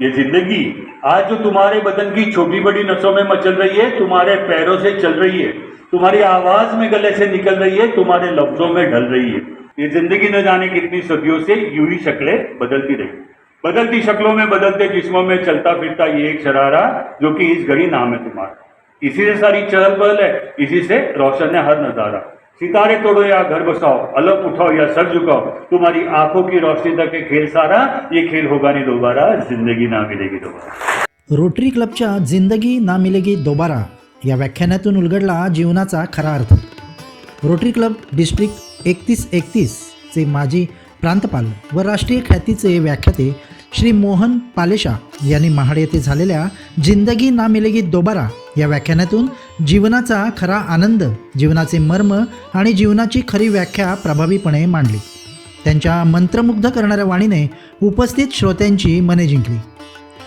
ये ज़िंदगी आज जो तुम्हारे बदन की छोटी बड़ी नसों में मचल रही है, तुम्हारे पैरों से चल रही है, तुम्हारी आवाज़ में गले से निकल रही है, तुम्हारे लफ्जों में ढल रही है। ये ज़िंदगी न जाने कितनी सदियों से यूँ ही शक्लें बदलती रही। बदलती शक्लों में बदलते जिस्मों में चलता फिरता ये एक शरारा जो कि इस घड़ी नाम है तुम्हारा। इसी से सारी चहल पहल है, इसी से रोशन है हर नज़ारा। सितारे तोड़ो या घर बसाओ अलग उठाओ या सर झुकाओ। तुम्हारी आंखों की रोशनी तक है खेल सारा ये खेल होगा नहीं दोबारा जिंदगी ना मिलेगी दोबारा। रोटरी क्लबच्या जिंदगी ना मिलेगी दोबारा या व्याख्यानातून उलगडला जीवनाचा खरा अर्थ. रोटरी क्लब डिस्ट्रिक्ट एकतीस एकतीस चे माजी प्रांतपाल व राष्ट्रीय ख्यातीचे व्याख्याते श्री मोहन पालेशा यांनी महाड येथे झालेल्या जिंदगी ना मिलेगी दोबारा या व्याख्यानातून जीवनाचा खरा आनंद जीवनाचे मर्म आणि जीवनाची खरी व्याख्या प्रभावीपणे मांडली. त्यांच्या मंत्रमुग्ध करणाऱ्या वाणीने उपस्थित श्रोत्यांची मने जिंकली.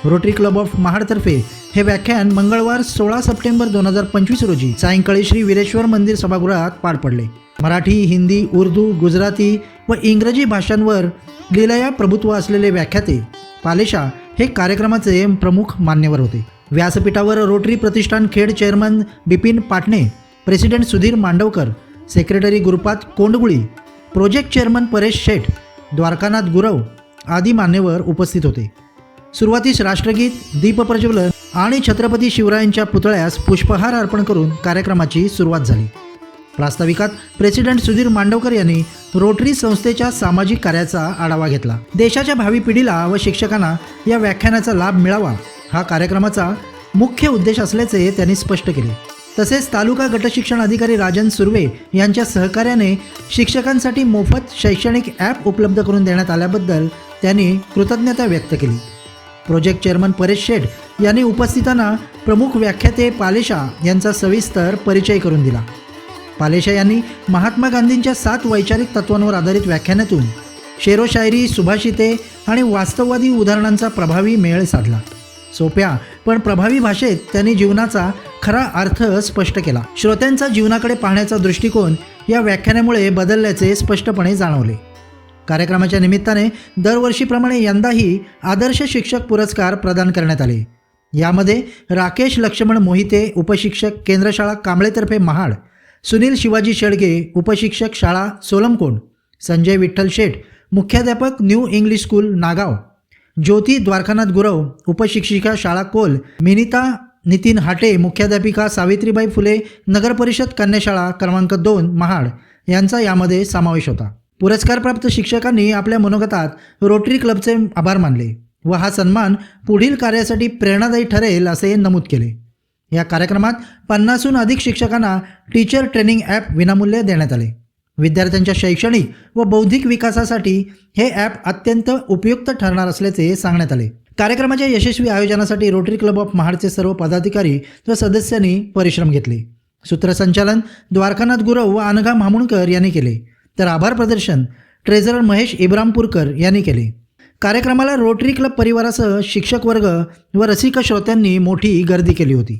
रोटरी क्लब ऑफ महाडतर्फे हे व्याख्यान मंगळवार सोळा सप्टेंबर दोन हजार पंचवीस रोजी सायंकाळी श्री वीरेश्वर मंदिर सभागृहात पार पडले. मराठी हिंदी उर्दू गुजराती व इंग्रजी भाषांवर लिलया प्रभुत्व असलेले व्याख्याते पालेशा हे कार्यक्रमाचे प्रमुख मान्यवर होते. व्यासपीठावर रोटरी प्रतिष्ठान Khed chairman Bipin Patne president Sudhir Mandavkar secretary Gurupat Kondaguli project chairman Paresh Sheth Dwarkanath Gurav आदी मान्यवर उपस्थित होते. सुरुवातीस राष्ट्रगीत दीपप्रज्वलन आणि छत्रपती शिवरायांच्या पुतळ्यास पुष्पहार अर्पण करून कार्यक्रमाची सुरुवात झाली. प्रास्ताविकात प्रेसिडेंट सुधीर मांडवकर यांनी रोटरी संस्थेच्या सामाजिक कार्याचा आढावा घेतला. देशाच्या भावी पिढीला व शिक्षकांना या व्याख्यानाचा लाभ मिळावा हा कार्यक्रमाचा मुख्य उद्देश असल्याचे त्यांनी स्पष्ट केले. तसेच तालुका गटशिक्षण अधिकारी राजन सुर्वे यांच्या सहकार्याने शिक्षकांसाठी मोफत शैक्षणिक ॲप उपलब्ध करून देण्यात आल्याबद्दल त्यांनी कृतज्ञता व्यक्त केली. प्रोजेक्ट चेअरमन परेश शेठ यांनी उपस्थितांना प्रमुख व्याख्याते पालेशा यांचा सविस्तर परिचय करून दिला. पालेशा यांनी महात्मा गांधींच्या सात वैचारिक तत्वांवर आधारित व्याख्यानातून शेरोशायरी सुभाषिते आणि वास्तववादी उदाहरणांचा प्रभावी मेळ साधला. सोप्या पण प्रभावी भाषेत त्यांनी जीवनाचा खरा अर्थ स्पष्ट केला. श्रोत्यांचा जीवनाकडे पाहण्याचा दृष्टिकोन या व्याख्यानामुळे बदलल्याचे स्पष्टपणे जाणवले. कार्यक्रमाच्या निमित्ताने दरवर्षीप्रमाणे यंदाही आदर्श शिक्षक पुरस्कार प्रदान करण्यात आले. यामध्ये राकेश लक्ष्मण मोहिते उपशिक्षक केंद्रशाळा कांबळेतर्फे महाड सुनील शिवाजी शेळगे उपशिक्षक शाळा सोलमकोण संजय विठ्ठल शेठ मुख्याध्यापक new English school Nagaon Jyoti Dwarkanath Gurav उपशिक्षिका शाळा कोल मिनिता नितीन हाटे मुख्याध्यापिका सावित्रीबाई फुले नगरपरिषद कन्याशाळा क्रमांक दोन महाड यांचा यामध्ये समावेश होता. पुरस्कारप्राप्त शिक्षकांनी आपल्या मनोगतात रोटरी क्लबचे आभार मानले व हा सन्मान पुढील कार्यासाठी प्रेरणादायी ठरेल असे नमूद केले. या कार्यक्रमात पन्नासहून अधिक शिक्षकांना टीचर ट्रेनिंग ॲप विनामूल्य देण्यात आले. विद्यार्थ्यांच्या शैक्षणिक व बौद्धिक विकासासाठी हे ॲप अत्यंत उपयुक्त ठरणार असल्याचे सांगण्यात आले. कार्यक्रमाच्या यशस्वी आयोजनासाठी रोटरी क्लब ऑफ महाडचे सर्व पदाधिकारी व सदस्यांनी परिश्रम घेतले. सूत्रसंचालन द्वारकानाथ गुरव व अनघा मामुणकर यांनी केले. तर आभार प्रदर्शन ट्रेझरर महेश इब्रामपूरकर यांनी केले. कार्यक्रमाला रोटरी क्लब परिवारासह शिक्षक वर्ग व रसिक श्रोत्यांनी मोठी गर्दी केली होती.